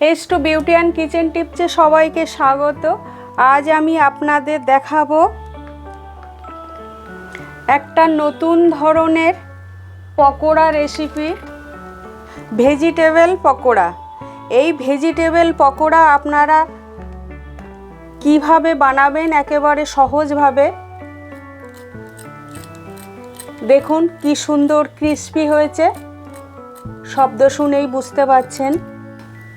S two beauty and kitchen টিপসে সবাইকে স্বাগত। আজ আমি আপনাদের দেখাবো একটা নতুন ধরনের পকোড়া রেসিপি ভেজিটেবল পকোড়া। এই ভেজিটেবল পকোড়া আপনারা কীভাবে বানাবেন একেবারে সহজভাবে, দেখুন কি সুন্দর ক্রিস্পি হয়েছে। শব্দ শুনেই বুঝতে পাচ্ছেন।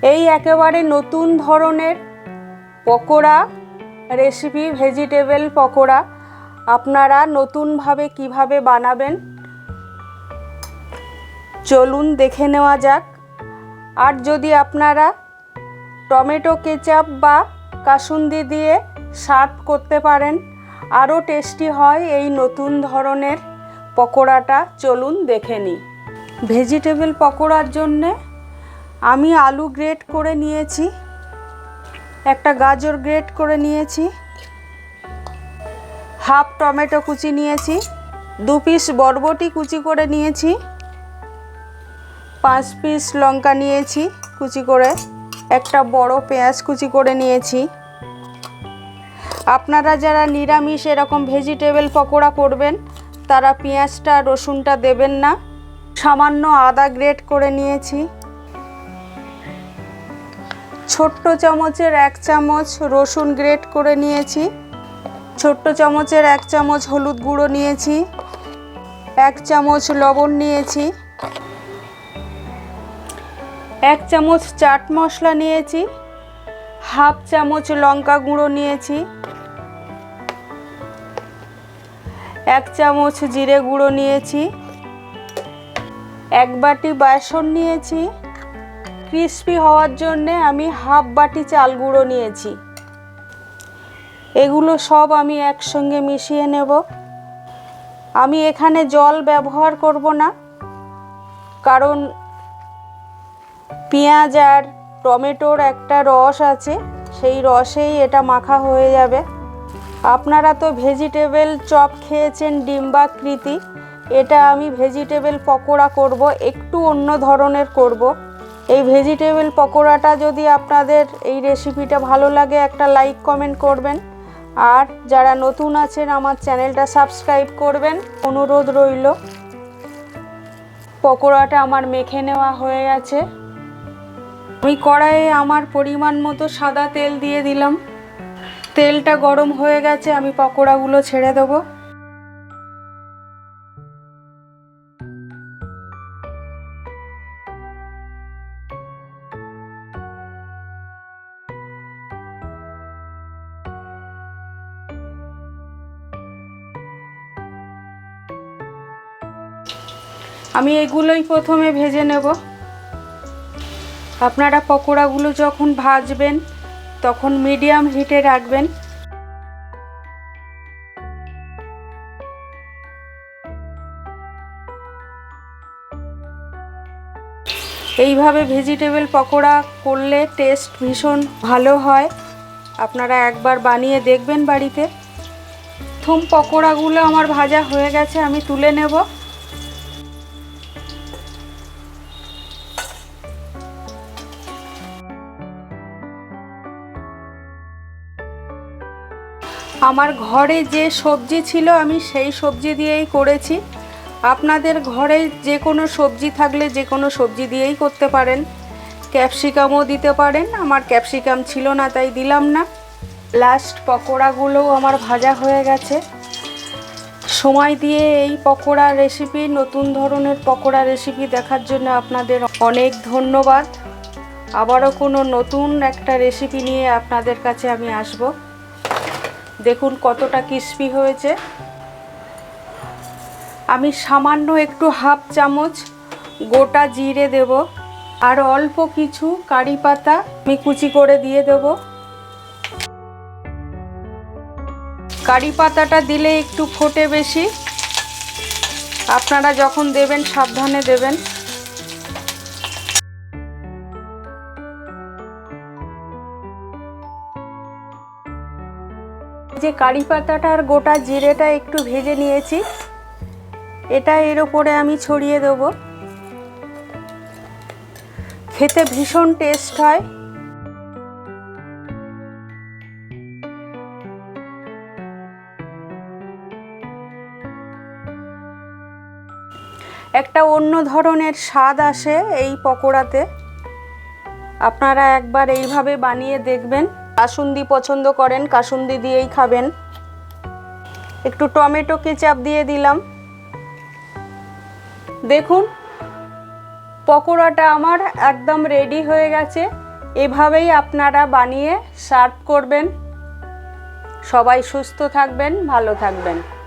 এই একেবারে নতুন ধরনের পকোড়া রেসিপি ভেজিটেবল পকোড়া আপনারা নতুনভাবে কীভাবে বানাবেন চলুন দেখে নেওয়া যাক। আর যদি আপনারা টমেটো কেচাপ বা কাসুন্দি দিয়ে সার্ভ করতে পারেন, আরও টেস্টি হয় এই নতুন ধরনের পকোড়াটা। চলুন দেখে নিই। ভেজিটেবল পকোড়ার জন্যে আমি আলু গ্রেট করে নিয়েছি, একটা গাজর গ্রেট করে নিয়েছি হাফ টমেটো কুচি নিয়েছি, দু পিস বরবটি কুচি করে নিয়েছি, পাঁচ পিস লঙ্কা নিয়েছি কুচি করে, একটা বড় পেঁয়াজ কুচি করে নিয়েছি। আপনারা যারা নিরামিষ এরকম ভেজিটেবল পকোড়া করবেন, তারা পেঁয়াজটা রসুনটা দেবেন না। সামান্য আদা গ্রেট করে নিয়েছি। ছোট্ট চামচের এক চামচ রসুন গ্রেট করে নিয়েছি। ছোট্ট চামচের এক চামচ হলুদ গুঁড়ো নিয়েছি। এক চামচ লবণ নিয়েছি। এক চামচ চাট মশলা নিয়েছি। হাফ চামচ লঙ্কা গুঁড়ো নিয়েছি। এক চামচ জিরে গুঁড়ো নিয়েছি। এক বাটি বেসন নিয়েছি। ক্রিস্পি হওয়ার জন্যে আমি হাফ বাটি চাল গুঁড়ো নিয়েছি। এগুলো সব আমি একসঙ্গে মিশিয়ে নেব। আমি এখানে জল ব্যবহার করব না, কারণ পেঁয়াজ আর টমেটোর একটা রস আছে, সেই রসেই এটা মাখা হয়ে যাবে। আপনারা তো ভেজিটেবল চপ খেয়েছেন, ডিম্বাকৃতি, এটা আমি ভেজিটেবল পকোড়া করব, একটু অন্য ধরনের করব। এই ভেজিটেবল পকোড়াটা যদি আপনাদের এই রেসিপিটা ভালো লাগে, একটা লাইক কমেন্ট করবেন। আর যারা নতুন আছেন, আমার চ্যানেলটা সাবস্ক্রাইব করবেন। অনুরোধ রইল, পকোড়াটা আমার মেখে নেওয়া হয়ে গেছে। আমি কড়াইয়ে আমার পরিমাণ মতো সাদা তেল দিয়ে দিলাম। তেলটা গরম হয়ে গেছে, আমি পকোড়াগুলো ছেড়ে দেবো। আমি এগুলোই প্রথমে ভেজে নেব। আপনারা পকোড়াগুলো যখন ভাজবেন, তখন মিডিয়াম হিটে রাখবেন। এইভাবে ভেজিটেবল পকোড়া করলে টেস্ট ভীষণ ভালো হয়। আপনারা একবার বানিয়ে দেখবেন বাড়িতে। প্রথম পকোড়াগুলো আমার ভাজা হয়ে গেছে, আমি তুলে নেব। আমার ঘরে যে সবজি ছিল, আমি সেই সবজি দিয়েই করেছি। আপনাদের ঘরে যে কোনো সবজি থাকলে যে কোনো সবজি দিয়েই করতে পারেন। ক্যাপসিকামও দিতে পারেন, আমার ক্যাপসিকাম ছিল না তাই দিলাম না। লাস্ট পকোড়াগুলোও আমার ভাজা হয়ে গেছে। সময় দিয়ে এই পকোড়া রেসিপি নতুন ধরনের পকোড়া রেসিপি দেখার জন্য আপনাদের অনেক ধন্যবাদ। আবারও কোনো নতুন একটা রেসিপি নিয়ে আপনাদের কাছে আমি আসব। দেখুন কতটা ক্রিস্পি হয়েছে। আমি সামান্য একটু হাফ চামচ গোটা জিরে দেব আর অল্প কিছু কারি পাতা আমি কুচি করে দিয়ে দেব। কারি পাতাটা দিলে একটু ফোটে বেশি। আপনারা যখন দেবেন, সাবধানে দেবেন। যে কারি পাতাটা আর গোটা জিরেটা একটু ভেজে নিয়েছি, এটা এর ওপরে আমি ছড়িয়ে দেবো। খেতে ভীষণ টেস্ট হয়। একটা অন্য ধরনের স্বাদ আসে এই পকোড়াতে। আপনারা একবার এইভাবে বানিয়ে দেখবেন। কাসুন্দি পছন্দ করেন, কাসুন্দি দিয়েই খাবেন। একটু টমেটো কেচাপ দিয়ে দিলাম। দেখুন, পকোড়াটা আমার একদম রেডি হয়ে গেছে। এভাবেই আপনারা বানিয়ে সার্ভ করবেন। সবাই সুস্থ থাকবেন, ভালো থাকবেন।